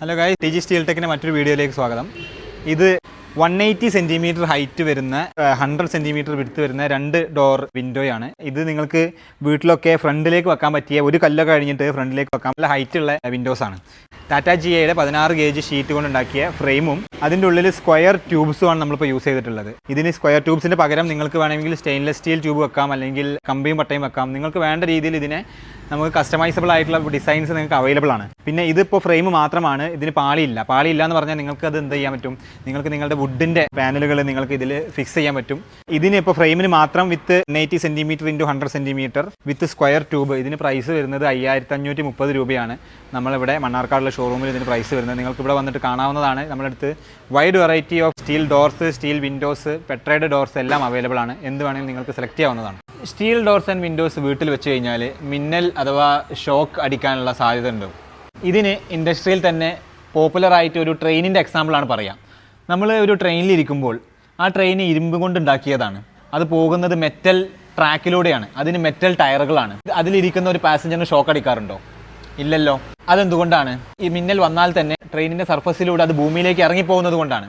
Hello ഗായ് T G steel ടെക്കിന്റെ മറ്റൊരു വീഡിയോയിലേക്ക് സ്വാഗതം. ഇത് വൺ എയ്റ്റി സെന്റിമീറ്റർ ഹൈറ്റ് വരുന്ന ഹൺഡ്രഡ് സെന്റിമീറ്റർ വിടുത്ത് വരുന്ന രണ്ട് ഡോർ വിൻഡോയാണ് ഇത് നിങ്ങൾക്ക് വീട്ടിലൊക്കെ ഫ്രണ്ടിലേക്ക് വെക്കാൻ പറ്റിയ ഒരു കല്ലൊക്കെ കഴിഞ്ഞിട്ട് ഫ്രണ്ടിലേക്ക് വെക്കാൻ നല്ല ഹൈറ്റ് ഉള്ള വിൻഡോസ് ആണ്. ടാറ്റ ജി ഐയുടെ പതിനാറ് ഗേജ് ഷീറ്റ് കൊണ്ടുണ്ടാക്കിയ ഫ്രെയിമും അതിന്റെ ഉള്ളിൽ സ്ക്വയർ ട്യൂബ്സുമാണ് നമ്മളിപ്പോൾ യൂസ് ചെയ്തിട്ടുള്ളത്. ഇതിന് സ്ക്വയർ ട്യൂബ്സിന്റെ പകരം നിങ്ങൾക്ക് വേണമെങ്കിൽ സ്റ്റെയിൻലെസ് സ്റ്റീൽ ട്യൂബ് വെക്കാം അല്ലെങ്കിൽ കമ്പിയും പട്ടയും വെക്കാം. നിങ്ങൾക്ക് വേണ്ട രീതിയിൽ ഇതിനെ നമുക്ക് കസ്റ്റമൈസബിൾ ആയിട്ടുള്ള ഡിസൈൻസ് നിങ്ങൾക്ക് അവൈലബിൾ ആണ്. പിന്നെ ഇതിപ്പോൾ ഫ്രെയിം മാത്രമാണ് ഇതിന് പാളിയില്ല. പാളിയില്ല എന്ന് പറഞ്ഞാൽ നിങ്ങൾക്ക് അത് എന്ത് ചെയ്യാൻ പറ്റും? നിങ്ങൾക്ക് നിങ്ങളുടെ വുഡിന്റെ പാനലുകൾ നിങ്ങൾക്ക് ഇതിൽ ഫിക്സ് ചെയ്യാൻ പറ്റും. ഇതിന് ഇപ്പോൾ ഫ്രെയിമിന് മാത്രം with eighty centimetre into hundred centimetre with square tube ഇതിന് പ്രൈസ് വരുന്നത് അയ്യായിരത്തി അഞ്ഞൂറ്റി മുപ്പത് രൂപയാണ്. നമ്മളിവിടെ മണ്ണാർക്കാടുള്ള ഷോറൂമിൽ ഇതിന് പ്രൈസ് വരുന്നത്. നിങ്ങൾക്ക് ഇവിടെ വന്നിട്ട് കാണാവുന്നതാണ്. നമ്മളടുത്ത് wide variety of steel doors steel windows പെട്രേഡ് doors എല്ലാം അവൈലബിൾ ആണ്. എന്ത് വേണമെങ്കിലും നിങ്ങൾക്ക് സെലക്ട് ചെയ്യാവുന്നതാണ്. സ്റ്റീൽ ഡോർസ് ആൻഡ് വിൻഡോസ് വീട്ടിൽ വെച്ച് കഴിഞ്ഞാൽ മിന്നൽ അഥവാ ഷോക്ക് അടിക്കാനുള്ള സാധ്യത ഉണ്ട് ഇതിന് ഇൻഡസ്ട്രിയിൽ തന്നെ പോപ്പുലറായിട്ട് ഒരു ട്രെയിനിന്റെ എക്സാമ്പിളാണ് പറയാം. നമ്മൾ ഒരു ട്രെയിനിൽ ഇരിക്കുമ്പോൾ ആ ട്രെയിൻ ഇരുമ്പ് കൊണ്ട് ഉണ്ടാക്കിയതാണ്. അത് പോകുന്നത് മെറ്റൽ ട്രാക്കിലൂടെയാണ് അതിന് മെറ്റൽ ടയറുകളാണ്. അതിലിരിക്കുന്ന ഒരു പാസഞ്ചറിന് ഷോക്ക് അടിക്കാറുണ്ടോ? ഇല്ലല്ലോ. അതെന്തുകൊണ്ടാണ്? ഈ മിന്നൽ വന്നാൽ തന്നെ ട്രെയിനിന്റെ സർഫസിലൂടെ അത് ഭൂമിയിലേക്ക് ഇറങ്ങിപ്പോകുന്നത് കൊണ്ടാണ്.